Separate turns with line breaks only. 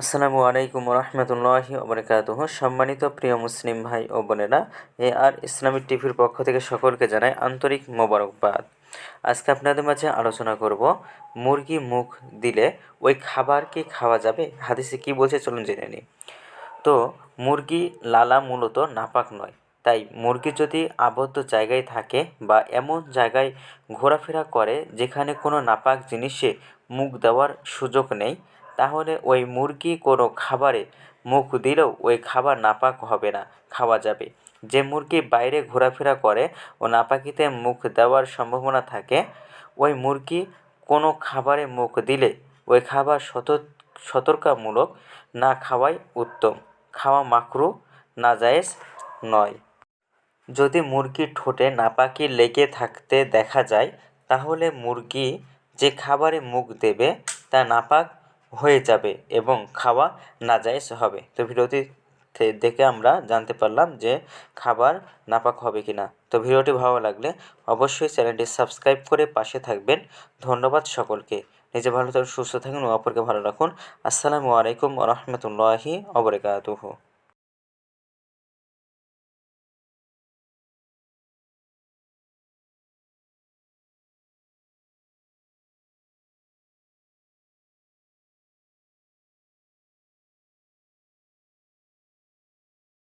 আসসালামু আলাইকুম রহমতুল্লাহি ওবরাকাতুহ। সম্মানিত প্রিয় মুসলিম ভাই ও বোনেরা, এ আর ইসলামিক টিভির পক্ষ থেকে সকলকে জানাই আন্তরিক মোবারকবাদ। আজকে আপনাদের মাঝে আলোচনা করব মুরগি মুখ দিলে ওই খাবার কি খাওয়া যাবে? হাদিসে কি বলছে চলুন জেনে নিই। তো মুরগি লালা মূলত নাপাক নয়, তাই মুরগি যদি আবদ্ধ জায়গায় থাকে বা এমন জায়গায় ঘোরাফেরা করে যেখানে কোনো নাপাক জিনিসে মুখ দেওয়ার সুযোগ নেই তাহলে ওই মুরগি কোনো খাবারে মুখ দিলেও ওই খাবার নাপাক হবে না, খাওয়া যাবে। যে মুরগি বাইরে ঘোরাফেরা করে, ও নাপাকিতে মুখ দেওয়ার সম্ভাবনা থাকে, ওই মুরগি কোনো খাবারে মুখ দিলে ওই খাবার সতর্কমূলক না খাওয়াই উত্তম, খাওয়া মাকরু নাজায়েজ নয়। যদি মুরগির ঠোঁটে নাপাকি লেগে থাকতে দেখা যায়, তাহলে মুরগি যে খাবারে মুখ দেবে, তা নাপাক হয়ে যাবে এবং খাওয়া নাজায়েজ হবে। তো ভিডিওটি দেখে আমরা জানতে পারলাম যে খাবার নাপাক হবে কিনা। তো ভিডিওটি ভালো লাগলে অবশ্যই চ্যানেলটি সাবস্ক্রাইব করে পাশে থাকবেন। ধন্যবাদ সকলকে। নিজে ভালো থাকুন, সুস্থ থাকুন ও অপরকে ভালো রাখুন। আসসালামু আলাইকুম রহমতুল্লাহি অবরকাতুহু